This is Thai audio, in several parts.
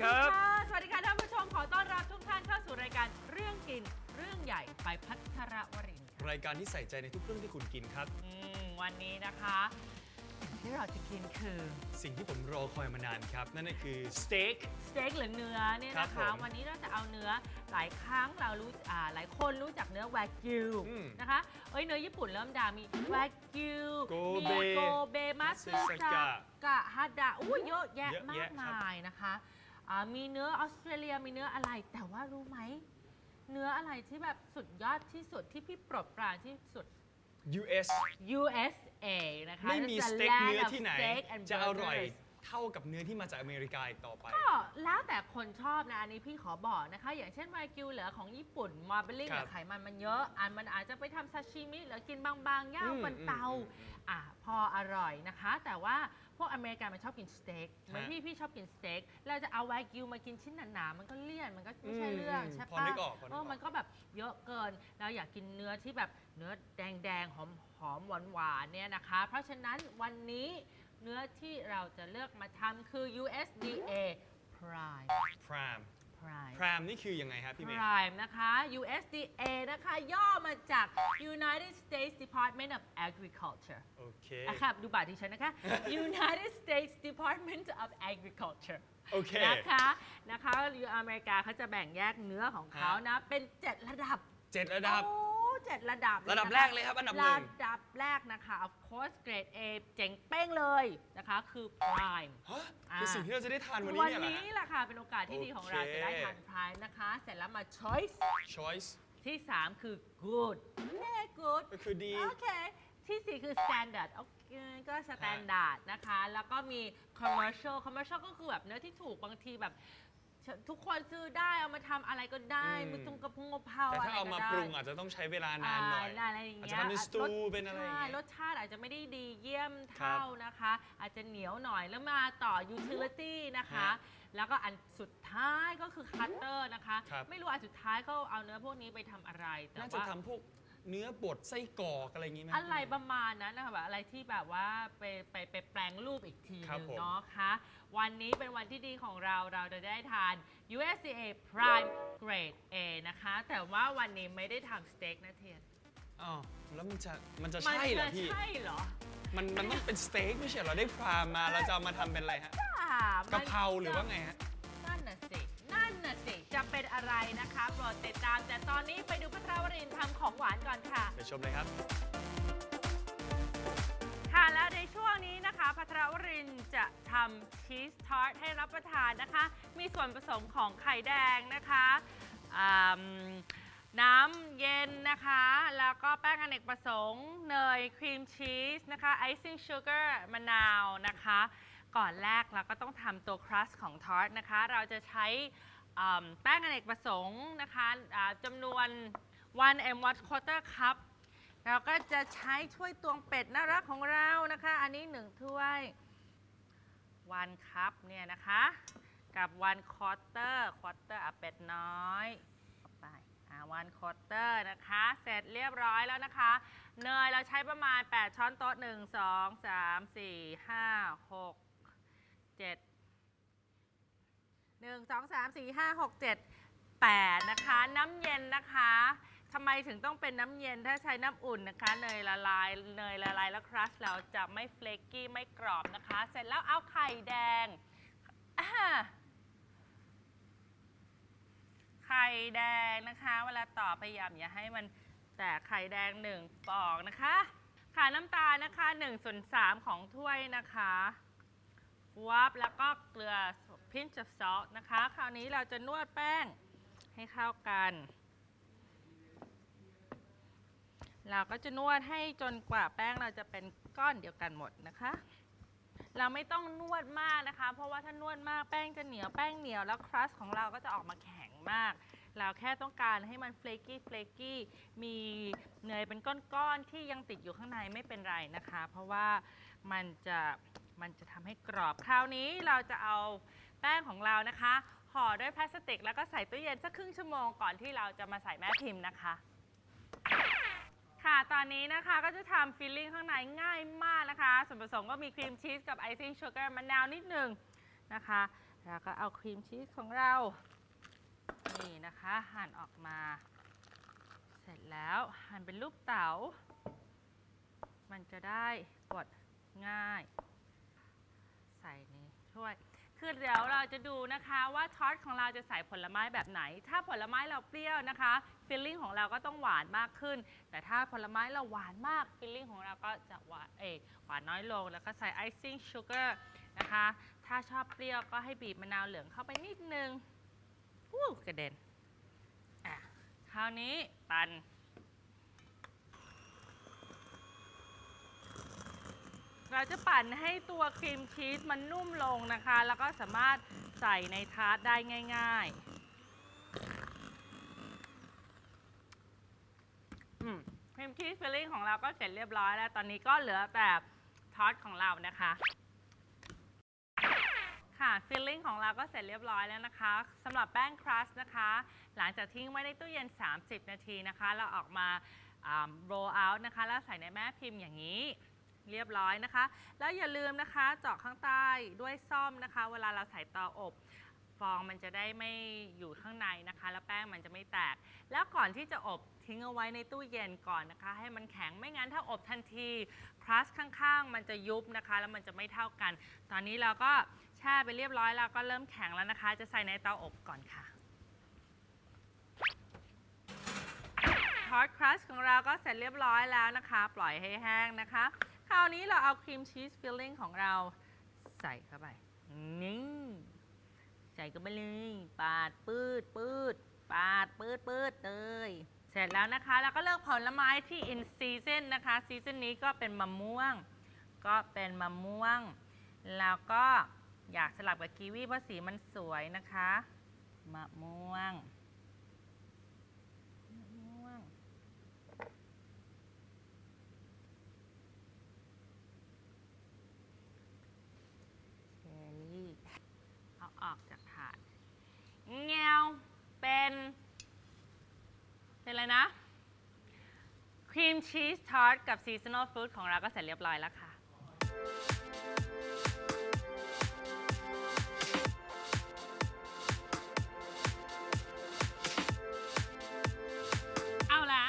ดีครับะสวัสดีค่ะท่านผู้ชมขอต้อนรับทุกท่านเข้าสู่รายการเรื่องกิน เรื่องใหญ่ไปพัทรวรินทร์รายการที่ใส่ใจในทุกเรื่องที่คุณกินครับ อืมวันนี้นะคะสิ่งที่เราจะกินคือสิ่งที่ผมรอคอยมานานครับ นั่นก็คือสเต็ก สเต็กหรือเนื้อเนี่ยครับนะคะผมวันนี้เราจะเอาเนื้อหลายครั้งเรารู้อ่าหลายคนรู้จักเนื้อวากิวอืมนะคะเอ้ยเนื้อญี่ปุ่นเริ่มดังมีวากิวโกมีเบโกเบมัตสึมัตสึซาซากะกะฮาดะอู้เยอะแยะเยอะมาแยะกครับ มายนะคะ อ่ามีเนื้อออสเตรเลียมีเนื้ออะไร แต่ว่ารู้ไหม เนื้ออะไรที่แบบสุดยอดที่สุดที่พี่โปรดปรานที่สุด US USA นะคะ ไม่มี That's ส the เต็ก land เนื้อ of ที่ไหน steak and จะอร่อย burgers เท่ากับเนื้อที่มาจากอเมริกาอีกต่อไป ก็แล้วแต่คนชอบนะอันนี้พี่ขอบอกนะคะ อย่างเช่นวากิวเหลือของญี่ปุ่นมาเบลลิ่งครับไขมันมันเยอะ อันมันอาจจะไปทำซาชิมิหรือกินบางๆย่างอืมบนเตาอืมอืมอะพออร่อยนะคะ แต่ว่าพวกอเมริกันมันชอบกินสเต็กเหมือนฮะ พี่พี่ชอบกินสเต็กเราจะเอาวากิวมากินชิ้นหนาๆมันก็เลี่ยนมันก็ไม่ใช่อืมเรื่องใช่พอปะ นึกออกพอนึกออกเออมันก็แบบเยอะเกิน เราอยากกินเนื้อที่แบบเนื้อแดงๆ หอมหอมหวานหวานๆเนี่ยนะคะ เพราะฉะนั้นวันนี้ เนื้อที่เราจะเลือกมาทำคือ USDA Prime Prime Prime Prime นี่คือยังไงครับพี่เมย์ Prime นะคะ USDA นะคะ ย่อมาจาก United States Department of Agriculture โอเคนะครับดูบัตรที่ฉันนะคะ United States Department of Agriculture โอเค นะคะนะคะอเมริกาเขาจะแบ่งแยกเนื้อของเขานะ เป็น 7 ระดับ เจ็ดระดับ โอ้ เจ็ดระดับระดับนคแรกเลยครับอันดับหนึ่ง ระดับแรกนะคะ of course grade A เจ๋งเป้งเลยนะคะ คือ prime ฮะอ่าคือสิ่งที่เราจะได้ทานวันนี้วันเนี่ยเหรอนี้ฮะ แหละค่ะ เป็นโอกาสที่ดีของเราโอเค จะได้ทาน prime นะคะ เสร็จแล้วมา choice Choice ที่ 3 คือ good โอเค good ก็คือดี โอเคทีสี่ 4 คือ standard โอเคก็ standard นะคะ แล้วก็มี commercial commercial ก็คือแบบเนื้อที่ถูกบางทีแบบ ทุกคนซื้อได้เอามาทำอะไรก็ได้อืมมือตุงกระพุงกระเพราแต่อะไรถ้าเอาก็มาได้ปรุงอาจจะต้องใช้เวลานานหน่อยาอะไรอย่างอาจเงี้จะยทำเป็นสตูรสเป็นอะไรอย่างใช่เงี้ย รสชาติอาจจะไม่ได้ดีเยี่ยมครับเท่านะคะ อาจจะเหนียวหน่อยแล้วมาต่อ utility นะคะ ฮะแล้วก็อันสุดท้ายก็คือ cutter นะคะ ครับ ไม่รู้อันสุดท้ายเขาเอาเนื้อพวกนี้ไปทำอะไรแต่น่าจะว่า ทำพวก เนื้อบดไส้กรอกอะไรอย่างงี้ไหม อะไรประมาณนั้นนะคะแบบอะไรที่แบบว่าไปไปไปแปลงรูปอีกทีหครับนึ่งผม เนาะคะวันนี้เป็นวันที่ดีของเราเราจะได้ทาน USDA Prime Grade A นะคะ แต่ว่าวันนี้ไม่ได้ทำสเต็กนะเทียนอ๋อแล้วมันจะมันจะมัใช่เหรอจะพี่ใช่เหรอมันมันต้องเป็นสเต็กไม่ใช่เหรอได้พรามมาเราจะเอามาทำเป็นอะไรฮะอ่ากะเพราหรือว่าไงฮะ นั่นน่ะสิ นั่นน่ะสิ จะเป็นอะไรนะคะโปรดติดตาม แต่ตอนนี้ไปดูพัทรวรินทร์ทำของหวานก่อนค่ะ ไปชมเลยครับ ค่ะแล้วในช่วงนี้นะคะพัทรวรินทร์จะทำชีสทาร์ตให้รับประทานนะคะ มีส่วนผสมของไข่แดงนะคะอ่าน้ำเย็นนะคะ แล้วก็แป้งอเนกประสงค์ เนยครีมชีสนะคะไอซิ่งชูเกอร์มะนาวนะคะ ก่อนแรกเราก็ต้องทำตัวครัสของทาร์ตนะคะ เราจะใช้แป้งอเนกประสงค์นะคะอ่าจำนวน 1 m 1 quarter cup เราก็จะใช้ถ้วยตวงเป็ดน่ารักของเรานะคะ อันนี้หนึ่งถ้วยวันคัพเนี่ยนะคะ กับวันคอร์เตอร์คอร์เตอร์อะเป็ดน้อยไปอ่าวันคอร์เตอร์นะคะ เสร็จเรียบร้อยแล้วนะคะ เนยเราใช้ประมาณ 8 ช้อนโต๊ะ 1 2 3 4 5 6 7 1 2 3 4 5 6 7 8นะคะ น้ำเย็นนะคะทำไมถึงต้องเป็นน้ำเย็นถ้าใช้น้ำอุ่นนะคะเนยละลายเนยละลายแล้วครัชเราจะไม่เฟลกกี้ไม่กรอบนะคะ เสร็จแล้วเอาไข่แดงไข่แดงนะคะ เวลาต่อพยายามอย่าให้มันแตกไข่แดงหนึ่งฟองนะคะ ค่ะน้ำตาลนะคะ1ส่วน3ของถ้วยนะคะ วับแล้วก็เกลือ pinch of salt นะคะ คราวนี้เราจะนวดแป้งให้เข้ากัน เราก็จะนวดให้จนกว่าแป้งเราจะเป็นก้อนเดียวกันหมดนะคะ เราไม่ต้องนวดมากนะคะ เพราะว่าถ้านวดมากแป้งจะเหนียวแป้งเหนียวแล้วครัสของเราก็จะออกมาแข็งมาก เราแค่ต้องการให้มันเฟลกี้เฟลกี้มีเนยเป็นก้อนๆที่ยังติดอยู่ข้างในไม่เป็นไรนะคะ เพราะว่ามันจะ มันจะทำให้กรอบคราวนี้เราจะเอาแป้งของเรานะคะห่อด้วยพลาสติก แล้วก็ใส่ตู้เย็นสักครึ่งชั่วโมงก่อนที่เราจะมาใส่แม่พิมพ์นะคะ ค่ะตอนนี้นะคะก็จะทำฟิลลิ่งข้างในง่ายมากนะคะ ส่วนผสมก็มีครีมชีสกับไอซิ่งชูกอร์มะนาวนิดหนึ่งนะคะ แล้วก็เอาครีมชีสของเรานี่นะคะหั่นออกมา เสร็จแล้วหั่นเป็นรูปเต๋า มันจะได้กดง่าย ใส่นี่ถ้วย คือเดี๋ยวเราจะดูนะคะว่าทอดของเราจะใส่ผลไม้แบบไหน ถ้าผลไม้เราเปรี้ยวนะคะฟิลลิ่งของเราก็ต้องหวานมากขึ้น แต่ถ้าผลไม้เราหวานมากฟิลลิ่งของเราก็จะหวานเอหวานน้อยลง แล้วก็ใส่ไอซิ่งชูเกอร์นะคะ ถ้าชอบเปรี้ยวก็ให้บีบมะนาวเหลืองเข้าไปนิดนึงวู้กระเด็นอะคราวนี้ปั่น เราจะปั่นให้ตัวครีมชีสมันนุ่มลงนะคะ แล้วก็สามารถใส่ในทาร์ตได้ง่ายๆครีมชีสฟิลลิ่งของเราก็เสร็จเรียบร้อยแล้ว ตอนนี้ก็เหลือแต่ทอร์ตของเรานะคะค่ะฟิลลิ่งของเราก็เสร็จเรียบร้อยแล้วนะคะสำหรับแป้งครัสนะคะ หลังจากทิ้งไว้ในตู้เย็น 30 นาทีนะคะ เราออกมาโรลเอาท์นะคะ แล้วใส่ในแม่พิมพ์อย่างนี้ เรียบร้อยนะคะ แล้วอย่าลืมนะคะเจาะข้างใต้ด้วยซ่อมนะคะ เวลาเราใส่เตาอบฟองมันจะได้ไม่อยู่ข้างในนะคะ แล้วแป้งมันจะไม่แตก แล้วก่อนที่จะอบทิ้งเอาไว้ในตู้เย็นก่อนนะคะ ให้มันแข็งไม่งั้นถ้าอบทันทีครัสข้างๆ มันจะยุบนะคะ แล้วมันจะไม่เท่ากัน ตอนนี้เราก็แช่ไปเรียบร้อยแล้วก็เริ่มแข็งแล้วนะคะ จะใส่ในเตาอบก่อนค่ะทอดครัสของเราก็เสร็จเรียบร้อยแล้วนะคะ ปล่อยให้แห้งนะคะ ราวนี้เราเอาครีมชีสฟิลลิ่งของเราใส่เข้าไปนี่ใส่ก็ไปเลย ปาดปืดปืดปาดปืดปืดเลยเสร็จแล้วนะคะ แล้วก็เลือกผลไม้ที่ in season นะคะซีซันนี้ก็เป็นมะม่วง ก็เป็นมะม่วง แล้วก็อยากสลับกับกีวีเพราะสีมันสวยนะคะ มะม่วง มะม่วง เชอรี่ เอาออกจากถาดเงวเป็น เป็นอะไรนะ ครีมชีสทอร์ตกับซีซันอลฟรุตของเราก็เสร็จเรียบร้อยแล้วค่ะเอาละ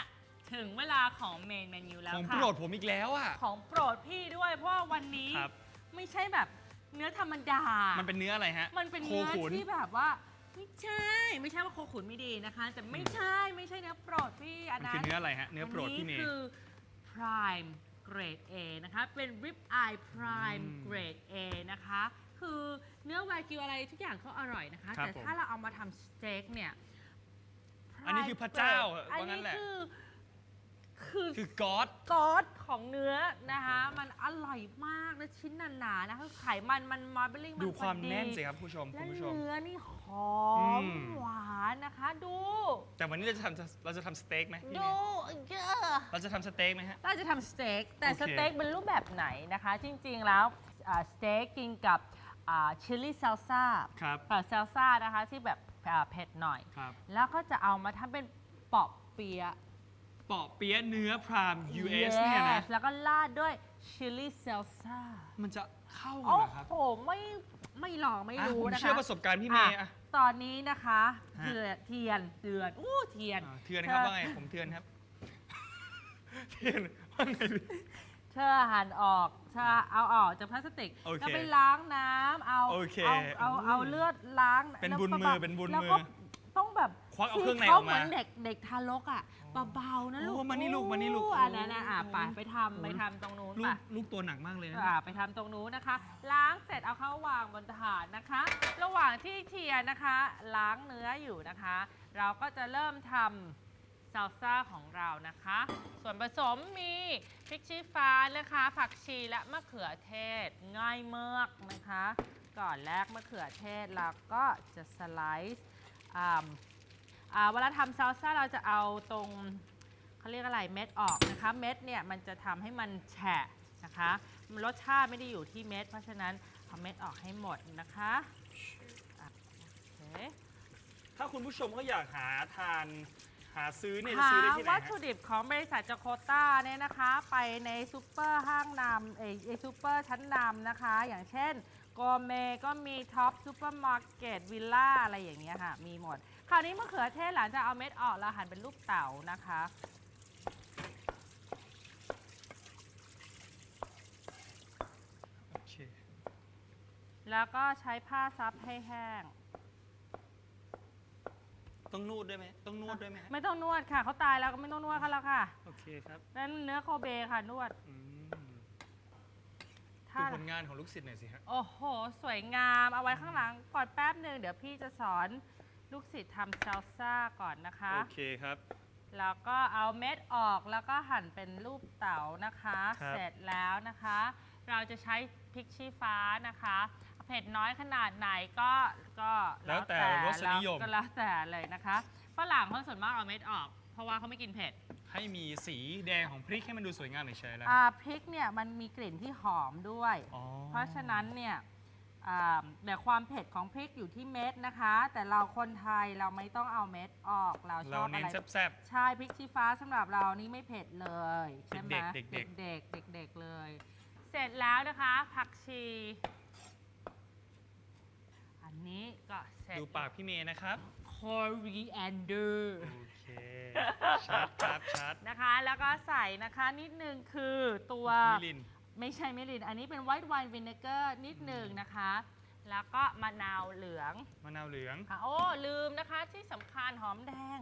ถึงเวลาของเมนเมนูแล้วของค่ะ โปรดผมอีกแล้วอะ ของโปรดพี่ด้วยเพราะว่าวันนี้ครับ ไม่ใช่แบบ เนื้อธรรมดามันเป็นเนื้ออะไรฮะมันเป็นโคเนื้อขุนที่แบบว่า ไม่ใช่ ไม่ใช่ว่าโคขุนไม่ดีนะคะ แต่ไม่ใช่ไม่ใช่เนื้อโปรดพี่อันมันนั้คือน เนื้ออะไรฮะ เนื้อโปรดพี่เมอันย์นี้คือ prime grade A นะคะ เป็น rib eye prime อืม grade A นะคะ คือเนื้อวากิวอะไรทุกอย่างเขาอร่อยนะคะ ครับแต่ถ้าเราเอามาทำสเต็กเนี่ย อันนี้คือพระเจ้าอันว่างั้นี้นแหละคือ คือคือก๊อดซอสของเนื้อนะคะ มันอร่อยมากและชิ้นหนาๆนะคะไขมันมันมาร์เบลลิ่งมันดูความพอแน่นสิครับผู้ชมและคุณผู้ชม เนื้อนี่หอมอืม หวานนะคะ ดู แต่วันนี้เราจะทำเราจะทำสเต็กไหมพี่เมดูย์เยอะ เราจะทำสเต็กไหมฮะ เราจะทำสเต็กแต่โอเค สเต็กเป็นรูปแบบไหนนะคะ จริง ๆ แล้วอ่าสเต็กกินกับชิลลี่ซ a ลซ่าครับซ a ลซ่านะคะที่แบบอ่าเผ็ดหน่อย ครับ แล้วก็จะเอามาทำเป็นปอบเปี๊ยะเปาะเปี๊ยะเนื้อพราม US เนี่ยนะ Yes แล้วก็ราดด้วยชิลลี่ซ a ลซ่ามันจะเข้ากันโอ้เหรอครับโห ไม่ไม่ลองไม่อะรู้ผมนะคะเชื่อประสบการณ์พี่เมย์อะ อะตอนนี้นะคะฮะ เดือดเทียนเดือดอู้เทียน อ่าเทือนครับว่าไงผมเทือนครับ เทือนว่าไงพี่เธอหั่นออกเธอเอาออกจากพลาสติก โอเคแล้วไปล้างน้ำเอาโอเคเอาเอาเอาเลือดล้างเป็นแล้วบุญก็มือแบบเป็นบุญแล้วมืก็อต้องแบบ ควักเอาเครื่องในเขาออกมา เหมือนเด็กเด็กทารกอะเบาๆนะลูกโอ้มานี่ลูกมานี่ลูกอู้อันนั้นนะอะโอ้ไปไปทำไปทำตรงนู้นลูไป กลูกตัวหนักมากเลยนะ อ่าไปทำตรงนู้นนะคะ ล้างเสร็จเอาเข้าวางบนถาดนะคะ ระหว่างที่เทียนนะคะ ล้างเนื้ออยู่นะคะ เราก็จะเริ่มทำซาลซ่าของเรานะคะ ส่วนผสมมีพริกชี้ฟ้านะคะ ผักชีและมะเขือเทศง่ายมากนะคะ ก่อนแรกมะเขือเทศเราก็จะสไลซ์อ่า อ่าเวลาทำซาลซ่าเราจะเอาตรงเขาเรียกอะไรเม็ดออกนะคะ เม็ดเนี่ยมันจะทำให้มันแฉะนะคะมันรสชาติไม่ได้อยู่ที่เม็ด เพราะฉะนั้นเอาเม็ดออกให้หมดนะคะอะโอเคถ้าคุณผู้ชมก็อยากหาทานหาซื้อเนี่ยจะหาซื้อได้ที่ไหนวัตฮะถุดิบของบริษัทจโคต้าเนี่ยนะคะ ไปในซูเปอร์ห้างนำเออซูเปอร์ชั้นนำนะคะ อย่างเช่นโกเมก็มีท็อปซูเปอร์มาร์เก็ตวิลล่าอะไรอย่างเงี้ยค่ะ มีหมด คราวนี้มะเขือเทศหลังจากเอาเม็ดออกแล้วหั่นเป็นลูกเต๋านะคะ โอเคแล้วก็ใช้ผ้าซับให้แห้ง ต้องนวดด้วยไหมต้องนวดด้วยไหมฮะไม่ต้องนวดค่ะเขาตายแล้วก็ไม่ต้องนวดเขาแล้วค่ะโอเคครับนั่นเนื้อโคเบค่ะนวดอืมถ้าดูผลงานของลูกศิษย์หน่อยสิฮะ โอ้โห สวยงาม เอาไว้ข้างหลังก่อนแป๊บหนึ่งเดี๋ยวพี่จะสอน ลูกศิษย์ทำซาลซ่าก่อนนะคะ โอเคครับ แล้วก็เอาเม็ดออกแล้วก็หั่นเป็นรูปเต๋านะคะ ครับ เสร็จแล้วนะคะ เราจะใช้พริกชี้ฟ้านะคะ เผ็ดน้อยขนาดไหนก็ก็แล้วแต่รสนิยมก็แล้วแต่เลยนะคะฝรั่งเขาส่วนมากเอาเม็ดออก เพราะว่าเขาไม่กินเผ็ด ให้มีสีแดงของพริกให้มันดูสวยงามหน่อยเฉยแล้วอ่าพริกเนี่ยมันมีกลิ่นที่หอมด้วย อ๋อเพราะฉะนั้นเนี่ย อ่าแต่ความเผ็ดของพริกอยู่ที่เม็ดนะคะ แต่เราคนไทยเราไม่ต้องเอาเม็ดออกเราชเราอบเน้อะนไรแซ่บ ใช่พริกชี้ฟ้าสำหรับเรานี่ไม่เผ็ดเลยใช่ไหมเด็กๆเด็กเด็กๆเด็กๆเลย เสร็จแล้วนะคะ ผักชี อันนี้ก็เสร็จ ๆ ดูปากพี่เมย์นะครับ coriander โอเค ชัดครับชัดนะคะ แล้วก็ใส่นะคะนิดนึงคือตัวมิลิน ไม่ใช่มิลิน อันนี้เป็น white wine vinegar นิดหนึ่งนะคะ แล้วก็มะนาวเหลืองมะนาวเหลือง ค่ะโอ้ลืมนะคะที่สำคัญหอมแดง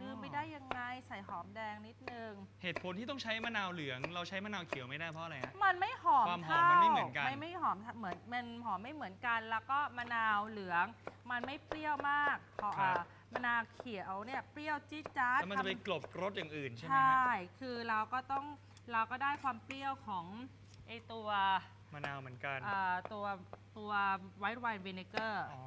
ลืมอ๋อไม่ได้ยังไงใส่หอมแดงนิดนึง เหตุผลที่ต้องใช้มะนาวเหลือง เราใช้มะนาวเขียวไม่ได้เพราะอะไรฮะ มันไม่หอมความหอมเท่ามันไม่เหมือนกัน ไม่ไม่หอมเหมือนมันหอมไม่เหมือนกัน แล้วก็มะนาวเหลือง มันไม่เปรี้ยวมากพออ่ามะนาวเขียวเนี่ยเปรี้ยวจี๊ดจ๊าดแล้วมันจะไปกลบรสอย่างอื่นใช่ไหมใช่ ฮะ คือเราก็ต้องเราก็ได้ความเปรี้ยวของ ไอตัวมะนาวเหมือนกันเอ่อตัวตัว white wine vinegar อ๋อ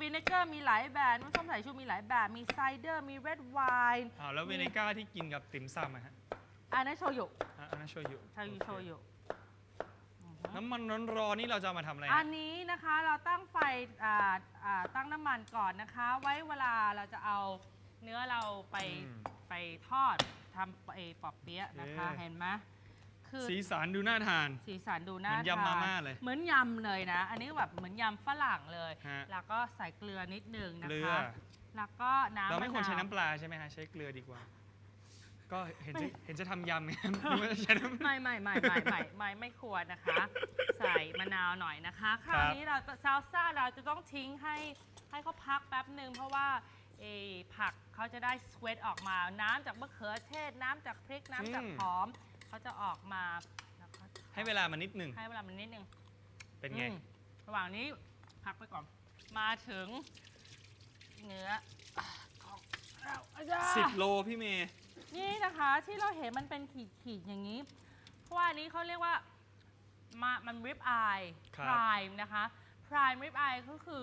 วินเกอร์มีหลายแบบน้ำส้มสายชูมีหลายแบบ มีไซเดอร์ มีเรดไวน์อ้าวแล้วเวเนก้าที่กินกับติ่มซำอะฮะอันนั้นโชยุอะอันนั้นโชยุชายุโชยุอือฮึ น้ำมันร้อนๆนี่เราจะเอามาทำอะไรอัฮะนนี้นะคะเราตั้งไฟอ่าอ่าตั้งน้ำมันก่อนนะคะ ไว้เวลาเราจะเอาเนื้อเราไปอืม ไปทอดทำไอปอบเปี๊ยะนะคะ เอ๊ะ เห็นไหม คือสีสันดูน่าทาน สีสันดูน่าเหมือนยำทมาม่าเลยเหมือนยำเลยนะ อันนี้แบบเหมือนยำฝรั่งเลย ฮะ แล้วก็ใส่เกลือนิดนึงนะเกลือ คะ แล้วก็น้ำเราไม่ควระวใช้น้ำปลาใช่ไหมฮะ ใช้เกลือดีกว่า ก็เห็นจะเห็นจะทำยำไงนึกว่าจะใช้น้ำ ไม่ไม่ไม่ไม่ไม่ไม่ไม่ควรนะคะ ใส่มะนาวหน่อยนะคะคราวนี้เราซาลซ่าเราจะต้องทิ้งให้ให้เขาพักแป๊บหนึ่งเพราะว่าเออผักเขาจะได้สเวตออกมา น้ำจากมะเขือเทศ น้ำจากพริกน้ำจากหอม เขาจะออกมาแล้วก็ให้เวลามันนิดหนึ่งให้เวลามันนิดนึงเป็นไง อืมระหว่างนี้พักไปก่อน มาถึงเนื้ออะของเราอาจารย์สิบโลพี่เมย์ นี่นะคะที่เราเห็นมันเป็นขีดขีดๆอย่างนี้ เพราะว่าอันนี้เขาเรียกว่ามามันริบอายครับพรายนะคะพรายริบอายก็คือ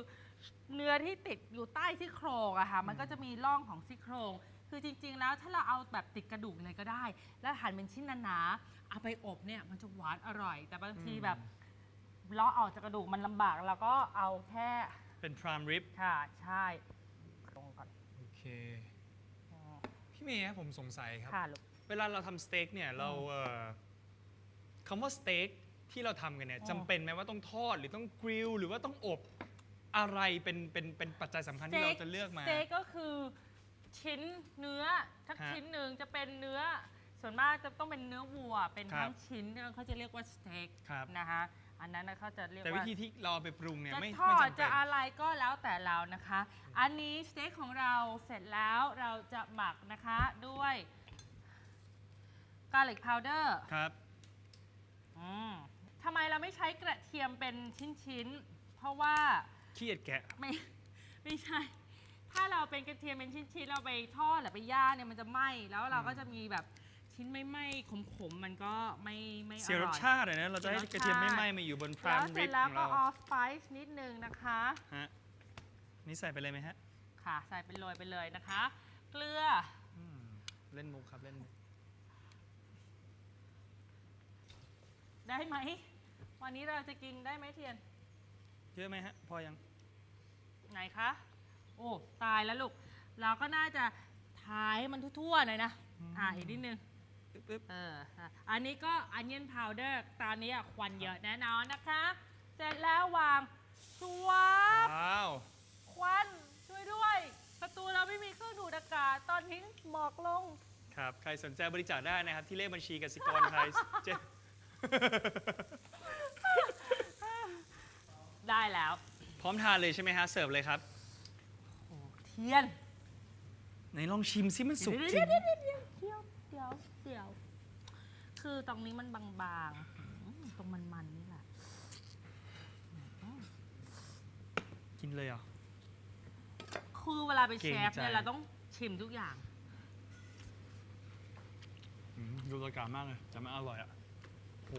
เนื้อที่ติดอยู่ใต้ซี่โครงอะค่ะมันก็จะมีร่องของซี่โครง คือจริงๆแล้วถ้าเราเอาแบบติดกระดูกเลยก็ได้ แล้วหั่นเป็นชิ้นหนาๆเอาไปอบเนี่ยมันจะหวานอร่อย แต่บางทีแบบเลาะออกจากกระดูกมันลำบากเราก็เอาแค่เป็นพรามริบค่ะใช่ตรงก่อนโอเค พี่เมย์ครับผมสงสัยครับ ค่ะลูก เวลาเราทำสเต็กเนี่ยเราเอ่อคำว่าสเต็กที่เราทำกันเนี่ยอืมจำเป็นไหมว่าต้องทอดหรือต้องกริลหรือว่าต้องอบอะไรเป็นเป็นเป็นปัจจัยสำคัญที่เราจะเลือกมา สเต็กก็คือ ชิ้นเนื้อทักฮะชิ้นหนึ่งจะเป็นเนื้อ ส่วนมากจะต้องเป็นเนื้อวัว เป็นครับ ทั้งชิ้นเขาจะเรียกว่าสเต็กครับ นะคะอันนั้นนะเขาจะเรียกแต่วิว่า ธีที่เราเอาไปปรุงเนี่ยจะไม่ทอไม่ดจำเป็จะน อะไรก็แล้วแต่เรานะคะ อันนี้สเต็กของเราเสร็จแล้วเราจะหมักนะคะด้วยกาลิกพาวเดอร์ครับ ทำไมเราไม่ใช้กระเทียมเป็นชิ้นๆ เพราะว่า ขี้เกียจแกะ ไม่ไม่ใช่ ถ้าเราเป็นกระเทียมเป็นชิ้นๆเราไปทอดหรือไปย่างเนี่ยมันจะไหม้แล้วเราก็จะมีแบบชิ้นไม่ไหม้ขมๆมันก็ไม่ไม่อเสียรร่สอยชาติอะนะเราจะให้เสียรสกระเทียมไม่ชาติไหม้มาอยู่บนพราแล้มวเสริร็บจแล้วของก็เราออสไปซ์นิดนึงนะคะ ฮะนี่ใส่ไปเลยไหมฮะค่ะ ใส่เป็นโรยไปเลยนะคะ เกลืออืมเล่นมุกครับเล่นมุกได้ไหม วันนี้เราจะกินได้ไหมเทียน เยอะไหมฮะพอยัง ไหนคะ โอ้ ตายแล้วลูก เราก็น่าจะทายให้มันทั่วๆหน่อยนะ อ่าอีกนิดนึง ปึ๊บเอออันนี้ก็ onion powder ตอนนี้อะควันเยอะแน่นอนนะคะ เสร็จแล้ววางชวาบวควันช่วยด้วย ประตูเราไม่มีเครื่องดูดอากาศ ตอนนี้หมอกลง ครับ ใครสนใจบริจาคได้นะครับ ที่เลขบัญชีกสิกรไทยเจ็ได้แล้ว พร้อมทานเลยใช่ไหมฮะ เสิร์ฟเลยครับ ทียนไหนลองชิมซิมันสุกจริเดี๋ยวงเดี๋ยวเดี๋ยวเดี๋ยวเดี๋ยวเดี๋ยวเดี๋ยว คือตรงนี้มันบางๆอืมตรงมันๆนี่แหละกินเลยเหรอ คือเวลาเป็นเชฟเกรงใจ เนี่ยเราต้องชิมทุกอย่าง อืมดูรายการมากเลยจะไม่อร่อยอะโห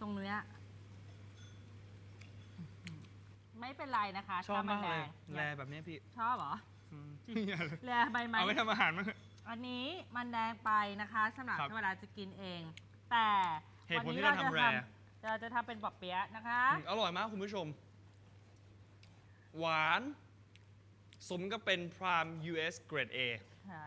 ตรงเนื้อ ไม่เป็นไรนะคะชอบถ้นมากเลยแดงแลแบบเนี้ยพี่ชอบเหรออืมแลใบไม้ เอาไว้ทำอาหารมั้ง อันนี้มันแดงไปนะคะสำหรับครับเวลาจะกินเอง แต่เหตุผลวัที่นี้เราจะทำแร เราจะทำเป็นปอบเปี๊ยะนะคะอืมอร่อยมากคุณผู้ชม หวาน สมกับเป็นพราม US Grade A ใช่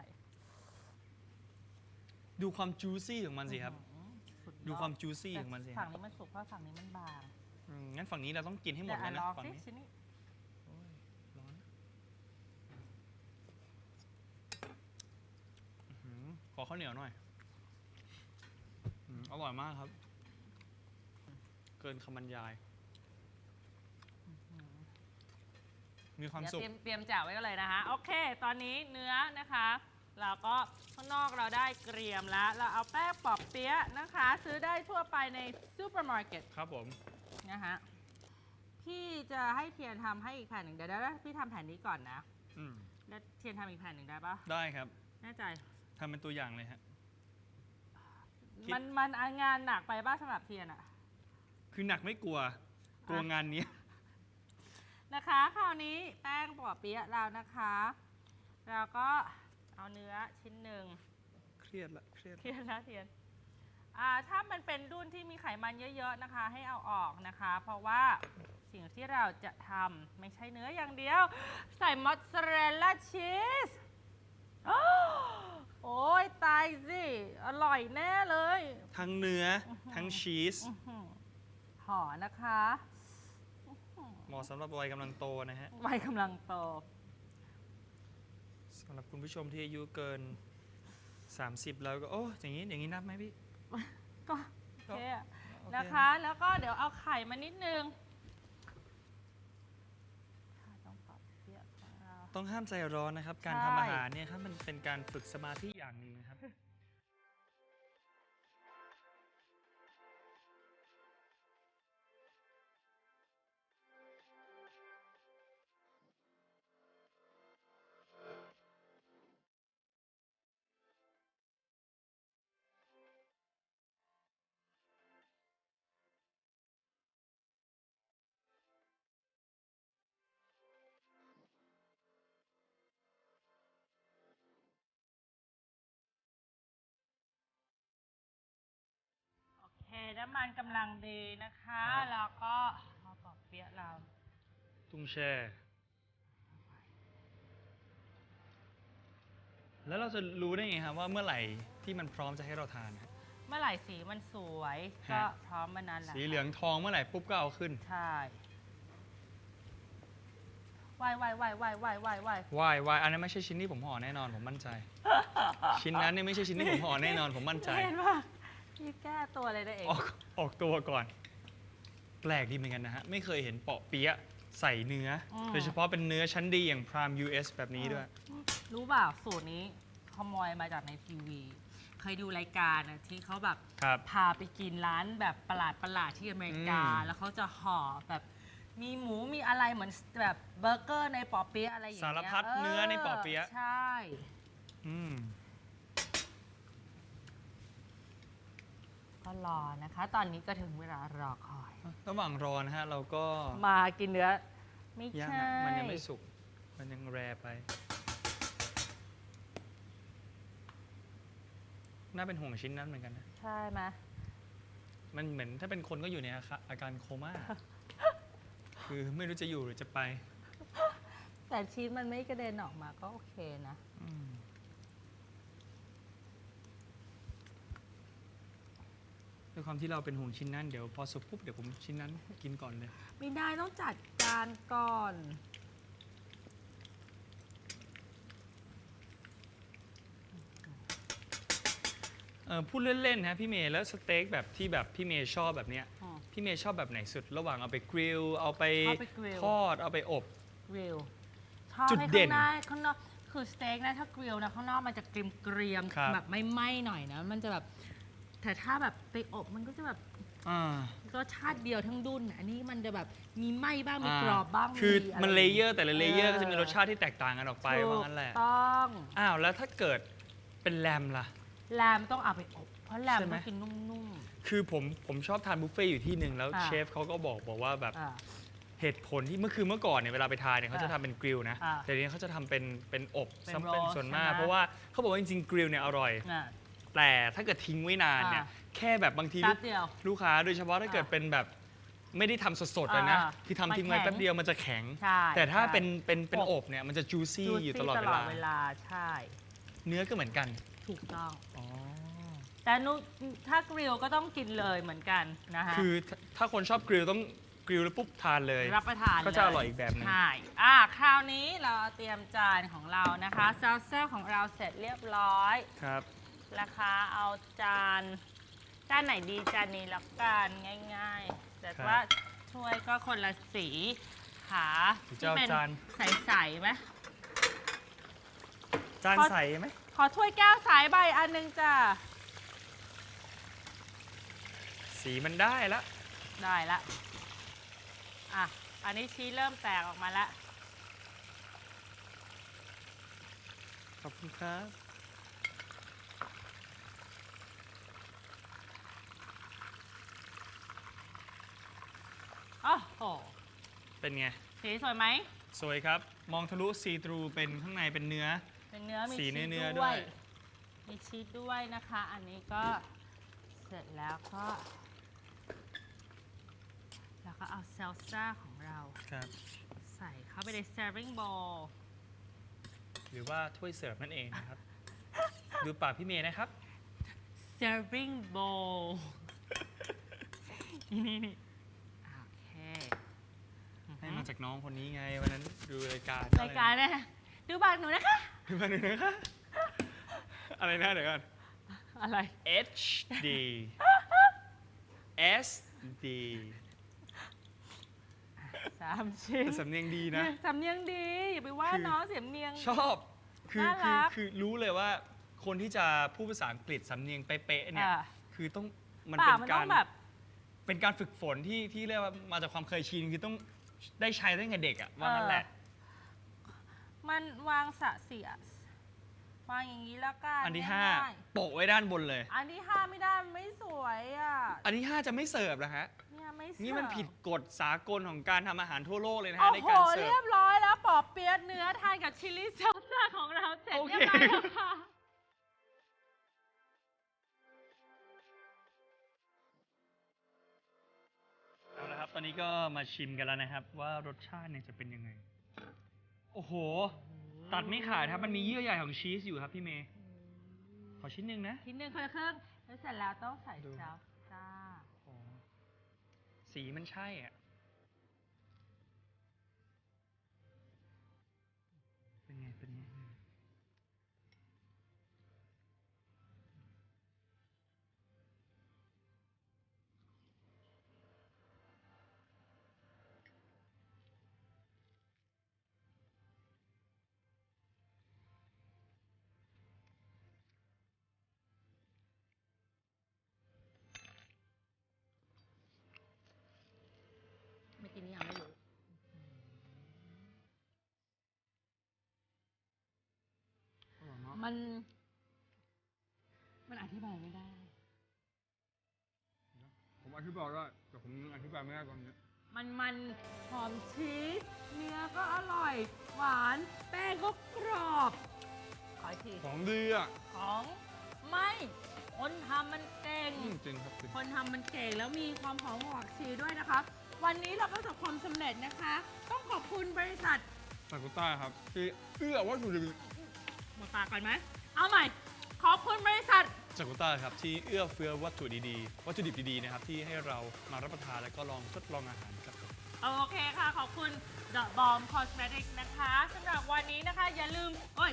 ดูความ juicy ของมันสิครับ อื้อหือสุยอดูความ juicy ของมันสิแต่ฝั่งนี้มันสุกเพราะฝั่งนี้มันบาง อืมงั้นฝั่งนี้เราต้องกินให้หมดแต่เลยอะนะลองฝั่งสินี้ชิ้นนี้โอ้ยร้อนอื้อหือขอข้าวเหนียวหน่อยอืมอร่อยมากครับ เกินคำบรรยาย มีความเดี๋ยวสุข เตรียมเตรียมจ่าไว้ก็เลยนะคะ โอเค ตอนนี้เนื้อนะคะ เราก็ข้างนอกเราได้เกรียมแล้ว เราเอาแป้งปอบเปี๊ยะนะคะ ซื้อได้ทั่วไปในซูเปอร์มาร์เก็ต ครับผม นะคะพี่จะให้เทียนทำให้อีกแผ่นหนึ่งเดี๋ยวเดี๋ยวพี่ทำแผ่นนี้ก่อนนะ อืมแล้วเทียนทำอีกแผ่นหนึ่งได้ปะได้ครับแน่ใจ ทำเป็นตัวอย่างเลยฮะ คิด มันมันงานหนักไปบ้าสำหรับเทียนอะ คือหนักไม่กลัว กลัวงานเนี้ย นะคะคราวนี้แป้งปอบเปี๊ยะเรานะคะเราก็เอาเนื้อชิ้นหนึ่งเครียดละเครียดเทียนนะเทียน อ่าถ้ามันเป็นรุ่นที่มีไขมันเยอะๆนะคะ ให้เอาออกนะคะ เพราะว่าสิ่งที่เราจะทำไม่ใช่เนื้ออย่างเดียว ใส่มอสซาเรลล่าชีสโอ้ยตายสิ อร่อยแน่เลย ทั้งเนื้ออื้อหือทั้งชีสอื้อหือห่อนะคะเหมาะสำหรับวัยกำลังโตนะฮะวัยกำลังโตสำหรับคุณผู้ชมที่อายุเกิน 30 แล้วก็ โอ้อย่างนี้อย่างนี้นับไหมพี่ ก็โอเคอะโอเนะคะ แล้วก็เดี๋ยวเอาไข่มานิดนึงต้องปรับเปียกของเรา ต้องห้ามใจร้อนนะครับ การใช่ทำอาหารเนี่ยครับมันเป็นการฝึกสมาธิอย่างหนึ่งนะครับ น้ำมันกำลังดีนะคะ ครับ แล้วก็มาปอบเปียะเรา ตุ้งแช่ แล้วเราจะรู้ได้ไงครับว่าเมื่อไหร่ที่มันพร้อมจะให้เราทานครับเมื่อไหร่สีมันสวย ฮะ ก็พร้อมมันนั้นแหละสีเหลืองทองเมื่อไหร่ปุ๊บก็เอาขึ้นใช่วายวายวายวายวายวายวาย วายวายอันนั้นไม่ใช่ชิ้นที่ผมห่อแน่นอนผมมั่นใจ ชิ้นนั้นเนี่ยไม่ใช่ชิ้นที่ผมห่อแน่นอนผมมั่นใจ เห็นป่ะ พี่แก้ตัวเลยนะเอง ออกออกตัวก่อน แปลกดีเหมือนกันนะฮะ ไม่เคยเห็นเปาะเปี๊ยะใส่เนื้ออม โดยเฉพาะเป็นเนื้อชั้นดีอย่างพราม US แบบนี้ด้วย รู้เปล่าสูตรนี้ขโมยมาจากในทีวี เคยดูรายการอะที่เขาแบบครับ พาไปกินร้านแบบประหลาดประหลาดๆที่อเมริกา อืม แล้วเขาจะห่อแบบมีหมูมีอะไรเหมือนแบบเบอร์เกอร์ในปอเปี๊ยะอะไรอย่างเงี้ยสารพัดเนื้อในปอเปี๊ยะ ใช่ อืม ก็รอนะคะ ตอนนี้ก็ถึงเวลารอคอย ระหว่างรอนะฮะเราก็มากินเนื้อ ไม่ย่างใช่อะมันยังไม่สุก มันยังแรไป น่าเป็นห่วงชิ้นนั้นเหมือนกันนะ ใช่ไหมมันเหมือนถ้าเป็นคนก็อยู่ในอาการอาการโคม่า คือไม่รู้จะอยู่หรือจะไปแต่ชีสมันไม่กระเด็นออกมาก็โอเคนะ อืม ด้วยความที่เราเป็นห่วงชิ้นนั้นเดี๋ยวพอสุกปุ๊บเดี๋ยวผมชิ้นนั้นกินก่อนเลย ไม่ได้ต้องจัดการก่อน เออพูดเล่นๆนะพี่เมย์แล้วสเต็กแบบที่แบบพี่เมย์ชอบแบบเนี้ยอ๋อพี่เมย์ชอบแบบไหนสุด ระหว่างเอาไปกริลเอาไปเอาไปกริล ทอดเอาไปอบกริลชอบจุดให้เด่ข้านงหน้าข้างนอกคือสเต็กนะถ้ากริลนะข้างนอกมันจะเกรียมเกรียมๆครับ แบบไม่ไหม้หน่อยนะ มันจะแบบ แต่ถ้าแบบไปอบมันก็จะแบบอ่า รสชาติเดียวทั้งดุนอันนี้มันจะแบบมีไหม้บ้างมีอ่ากรอบบ้างคืออะมันไรเลเยอร์แต่ละเลเยอร์ก็จะมีเออรสชาติที่แตกต่างกันออกไปว่างั้นแหละ ถูกต้องอ้าวแล้วถ้าเกิดเป็นแรมล่ะ แรมต้องเอาไปอบ เพราะแรมใช่ไหม ต้องกินนุ่ม คือผมผมชอบทานบุฟเฟ่ต์อยู่ที่หนึ่งแล้วอ่า เชฟเขาก็บอกบอกว่าแบบๆอ่า เหตุผลที่เมื่อคือเมื่อก่อนเนี่ยเวลาไปทานเนี่ยเขาจะอ่าทำเป็นกริลนะอ่าแต่ทีนี้เขาจะทำเป็นเป็นอบเป็นซ้ำเป็น roast ส่วนมาก ใช่ไหม เพราะว่าเขาบอกว่าจริงๆกริลเนี่ยอร่อย อ่า แต่ถ้าเกิดทิ้งไว้นานเนี่ยอ่แค่แบบบางทีแป๊ลูบกเดียวลูกค้าโดยเฉพาะถ้าเกิดอ่าเป็นแบบไม่ได้ทำสดๆเลยนะอ่าคือทำทิ้งไว้มันแข็งแป๊บเดียวมันจะแข็ง ใช่แต่ถ้าใช่ เป็นเป็นเป็นอบอบเนี่ยมันจะจูซี่ juicy อยู่ตลอดเวลา เวลาใช่ เนื้อก็เหมือนกันถูกต้อง อ๋อแต่นุถ้ากริลก็ต้องกินเลยเหมือนกันนะคะคือถ้าถ้าคนชอบกริลต้องกริลแล้วปุ๊บทานเลย รับประทานก็จะเลอร่อยอีกแบบหนึง ใช่อะคราวนี้เราเตรียมจานของเรานะคะซอสเซลของเราเสร็จเรียบร้อย ครับ ราคาเอาจานจานไหนดีจานนี้ละกันง่ายๆ แต่ครับว่าถ้วยก็คนละสีขาหรือจะที่เอาเป็นจาน ใสๆไหมจานขอใสไหมขอถ้วยแก้วสายใบอันหนึงจ้ะสีมันได้ละได้ละอะอันนี้ชี้เริ่มแตกออกมาแล้วขอบคุณครับ โอ้โหเป็นไง สีสวยไหม สวยครับ มองทะลุซีทรูเป็นข้างในเป็นเนื้อ เป็นเนื้อมีสีชีสเนื้อๆด้ด้ววย ย มีชีสด้วยนะคะ อันนี้ก็เสร็จแล้วก็ แล้วก็เอาเซลซ่าของเราครับ ใส่เข้าไปใน serving bowl หรือว่าถ้วยเสิร์ฟนั่นเองนะครับ ดูปากพี่เมย์นะครับ serving bowl นี่นี่นี่โอเค ให้มาจากน้องคนนี้ไงวันนั้นดูรายการรายการเนี่ยดูบัตรหนูนะคะ ดูมาดูนะคะอะไรนะเดี๋ยวก่อน อะไร HD SD สามชิ้นสำเนียงดีนะ สำเนียงดี อย่าไปว่าคือน้องเสียงเนียง ชอบ คือน่าคืรัอกคือรู้เลยว่า คนที่จะพูดภาษาอังกฤษสำเนียงเป๊ะๆเนี่ยอะคือต้องมันปาเป็กนมันกาต้อรงแบบเป็นการฝึกฝนที่ที่เรียกว่ามาจากความเคยชินคือต้อง ได้ใช้ตั้งแต่เด็กอะว่างั้นแหละ มันวางสะเสีย วางอย่างนี้แล้วกันอันที่ง่าย5โปะไว้ด้านบนเลย ๆอันที่ห้าไม่ได้มันไม่สวยอะอันที่5จะไม่เสิร์ฟนะฮะ เนี่ยไม่เสิร์ฟนี่มันผิดกฎสากลของการทำอาหารทั่วโลกเลยนะโอ้ฮะในโหการเสิเรีร์ยฟบร้อยแล้วปอบเปี๊ยะเนื้อทานกับชิลลี่ซอสซ่าของเราเสร็จโอเรีเคยบร้อยแล้วค่ะ เอาละครับตอนนี้ก็มาชิมกันแล้วนะครับ ว่ารสชาติเนี่ยจะเป็นยังไง โอ้โห ตัดไม่ขาดครับ มันมีเยื่อใยของชีสอยู่ครับพี่เมย์ ขอชิ้นหนึ่งนะทีหนึ่งคนละครึ่งแล้วเสร็จแล้วต้องใส่ดู ซอสซ่าโอ้สีมันใช่อะ มัน มันอธิบายไม่ได้ ผมอธิบายได้แต่ผมอธิบายไม่ได้ตอนนี้ มันมันหอมชีสเนื้อก็อร่อย หวาน แป้งก็กรอบ ขออีกทีของดีอะของ ไม่ คนทำมันเก่ง อืมจริงครับจริง คนทำมันเก่งแล้วมีความหอมของผักชีด้วยนะคะ วันนี้เราประสบความสำเร็จนะคะ ต้องขอบคุณบริษัท ซากุต้าครับที่เอื้อวัตถุดิบห มดปากก่อนไหมเอาใหม่ ขอบคุณบริษัท จากกุต้าครับที่เอื้อเฟื้อวัตถุดีๆ วัตถุดิบดีๆนะครับที่ให้เรามารับประทานแล้วก็ลองทดลองอาหารครับผมโอเคค่ะ ขอบคุณ The Bomb Cosmetics นะคะสำหรับวันนี้นะคะ อย่าลืม โอ้ย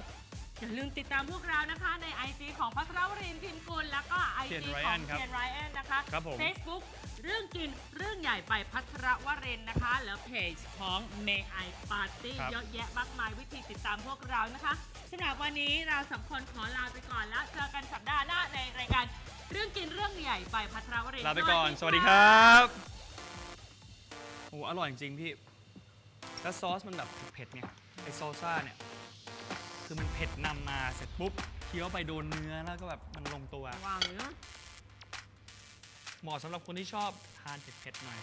อย่าลืมติดตามพวกเรานะคะใน IG ของพัทรวรินทร์พิมกุลแล้วก็ IG เทียนของ Ryan ครับเทียนไรแอนนะคะ ครับผม Facebook เรื่องกินเรื่องใหญ่ไปพัทรวรินทร์นะคะ แล้วเพจของ May I Party ครับ เยอะแยะมากมายวิธีติดตามพวกเรานะคะสำหรับวันนี้เราสองคนขอลาไปก่อนแล้วเจอกันสัปดาห์หน้าในรายการเรื่องกินเรื่องใหญ่ไปพัทรวรินทร์ลาไปก่อนสะวัสดีครับ โอ้อร่อยจริงๆพี่ แล้วซอสมันแบบเผ็ดๆไงไอซอลซ่าเนี่ย คือมันเผ็ดนำมาเสร็จปุ๊บเคี้ยวไปโดนเนื้อแล้วก็แบบมันลงตัว วางเลยเนอะเหมาะสำหรับคนที่ชอบทานเผ็ดๆหน่อย